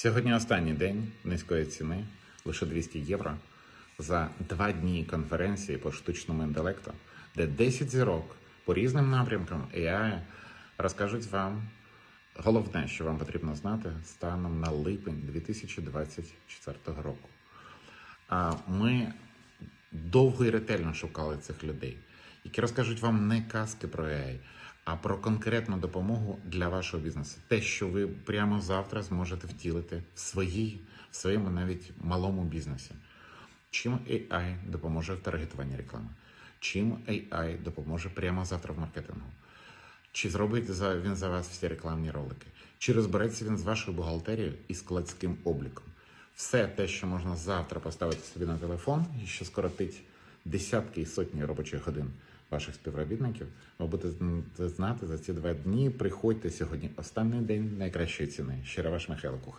Сьогодні останній день низької ціни, лише 200 євро, за два дні конференції по штучному інтелекту, де 10 зірок по різним напрямкам AI розкажуть вам головне, що вам потрібно знати станом на липень 2024 року. А ми довго і ретельно шукали цих людей, які розкажуть вам не казки про AI, а про конкретну допомогу для вашого бізнесу. Те, що ви прямо завтра зможете втілити в своїй, в своєму навіть малому бізнесі. Чим AI допоможе в таргетуванні реклами? Чим AI допоможе прямо завтра в маркетингу? Чи зробить він за вас всі рекламні ролики? Чи розбереться він з вашою бухгалтерією і складським обліком? Все те, що можна завтра поставити собі на телефон, і що скоротить десятки і сотні робочих годин ваших співробітників, ви будете знати за ці два дні. Приходьте сьогодні. Останній день найкращої ціни. Щиро ваш Михайло Кухар.